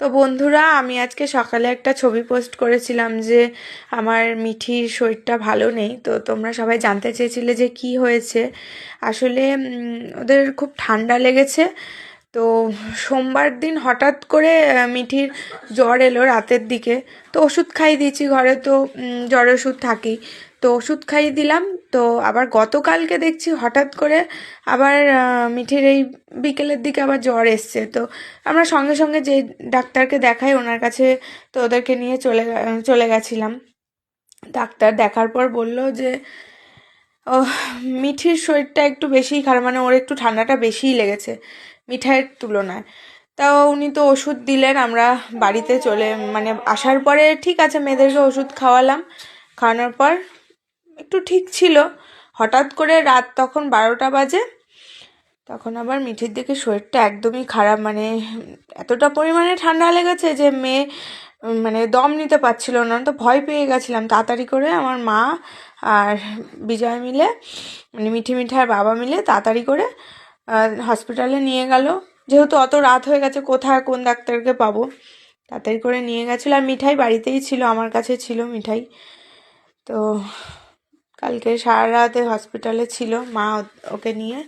তো বন্ধুরা, আমি আজকে সকালে একটা ছবি পোস্ট করেছিলাম যে আমার মিঠির শরীরটা ভালো নেই। তো তোমরা সবাই জানতে চেয়েছিলে যে কি হয়েছে। আসলে ওদের খুব ঠান্ডা লেগেছে। তো সোমবার দিন হঠাৎ করে মিঠির জ্বর এলো রাতের দিকে। তো ওষুধ খাইয়ে দিয়েছি ঘরে, তো জ্বরের ওষুধ থাকেই। তো ওষুধ খাইয়ে দিলাম, তো আবার গতকালকে দেখছি হঠাৎ করে আবার মিঠির এই বিকেলের দিকে আবার জ্বর এসছে। তো আমরা সঙ্গে সঙ্গে যে ডাক্তারকে দেখাই, ওনার কাছে তো ওদেরকে নিয়ে চলে চলে গেছিলাম। ডাক্তার দেখার পর বলল যে মিঠির শরীরটা একটু বেশিই খারাপ মানে ওর একটু ঠান্ডাটা বেশিই লেগেছে। মিঠাইয়ের তুলনায়। তাও উনি তো ওষুধ দিলেন, আমরা বাড়িতে চলে মানে আসার পরে ঠিক আছে, মেয়েদেরকে ওষুধ খাওয়ালাম, খাওয়ানোর পর একটু ঠিক ছিল। হঠাৎ করে রাত তখন বারোটা বাজে, তখন আবার মিঠির দিকে শরীরটা একদমই খারাপ মানে এতটা পরিমাণে ঠান্ডা লেগেছে যে মেয়ে মানে দম নিতে পারছিল না, তো ভয় পেয়ে গেছিলাম। তাড়াতাড়ি করে আমার মা আর বিজয় মিলে মানে মিঠি মিঠার বাবা মিলে তাড়াতাড়ি করে হসপিটালে নিয়ে গেল। যেহেতু অত রাত হয়ে গেছে, কোথায় কোন ডাক্তারকে পাবো? তাড়াতাড়ি করে নিয়ে গেছিল। আর মিঠাই বাড়িতেই ছিল, আমার কাছে ছিল মিঠাই। তো কালকে সারা রাতে হসপিটালে ছিল, মা ওকে নিয়ে।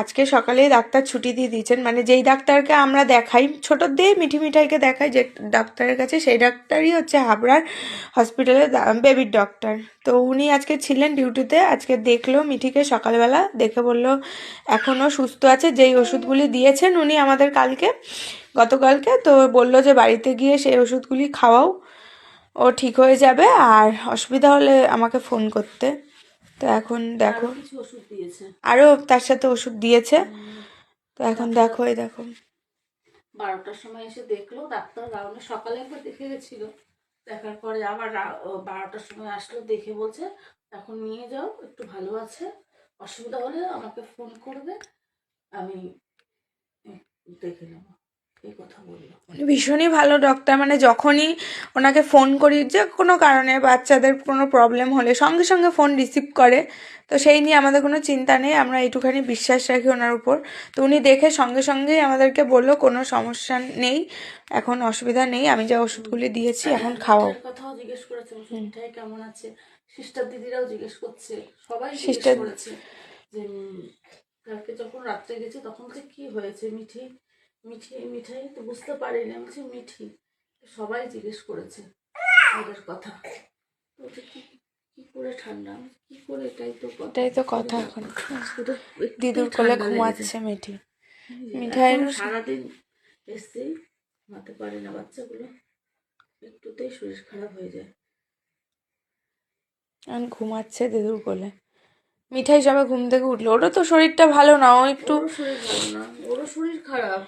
আজকে সকালেই ডাক্তার ছুটি দিয়ে দিয়েছেন। মানে যেই ডাক্তারকে আমরা দেখাই ছোটোর দিয়ে মিঠি মিঠাইকে দেখাই, যে ডাক্তারের কাছে, সেই ডাক্তারই হচ্ছে হাবড়ার হসপিটালের বেবির ডক্টর তো উনি আজকে ছিলেন ডিউটিতে আজকে দেখল মিঠিকে সকালবেলা, দেখে বলল এখনও সুস্থ আছে, যেই ওষুধগুলি দিয়েছেন উনি আমাদের কালকে, গতকালকে, তো বলল যে বাড়িতে গিয়ে সেই ওষুধগুলি খাওয়াও, ও ঠিক হয়ে যাবে, আর অসুবিধা হলে আমাকে ফোন করতে। তো এখন দেখো। কিছু ওষুধ দিয়েছে। আরও তার সাথে ওষুধ দিয়েছে। তো এখন দেখো এই দেখো। বারোটার সময় এসে দেখল ডাক্তার রাউন্ডে সকালে একবার দেখে গেছিল। দেখার পরে আবার বারোটার সময় আসলো দেখে বলছে এখন নিয়ে যাও একটু ভালো আছে অসুবিধা হলে আমাকে ফোন করবে আমি দেখে নেব। উনি ভীষণই ভালো ডক্টর মানে যখনই ওনাকে ফোন করি যে কোনো কারণে বাচ্চাদের কোনো প্রবলেম হলে সঙ্গে সঙ্গে ফোন রিসিভ করে তো সেই নিয়ে আমাদের কোনো চিন্তা নেই আমরা এইটুখানি বিশ্বাস রাখি ওনার উপর। তো উনি দেখে সঙ্গে সঙ্গেই আমাদেরকে বলল কোনো সমস্যা নেই এখন অসুবিধা নেই আমি যা ওষুধগুলি দিয়েছি এখন খাওয়াও। কথাও জিজ্ঞেস করেছে কেমন আছে? সিস্টার দিদিরাও জিজ্ঞেস করছে সবাই করেছে যে কালকে যখন রাত্রে গেছে তখন যে কি হয়েছে মিঠি? মিঠি মিঠাই তো বুঝতে পারিনি। আমি বলছি মিঠি। সবাই জিজ্ঞেস করেছে ওদের কথা। তো বলছে, কি কি করে ঠান্ডা? কি করে? এটাই তো এটাই তো কথা এখন। দিদুর কোলে ঘুমাচ্ছে। মেয়েটি সারাদিন এসছি ঘুমাতে পারে না বাচ্চাগুলো। একটুতেই শরীর খারাপ হয়ে যায়। এখন ঘুমাচ্ছে দিদুর কোলে। মিঠাই সবে ঘুম থেকে উঠল। ওরও তো শরীরটা ভালো না ও একটু শরীর ভালো না। ওরও শরীর খারাপ।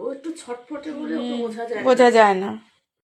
ও একটু ছটফটে বলে ওকে বোঝা যায় বোঝা যায় না।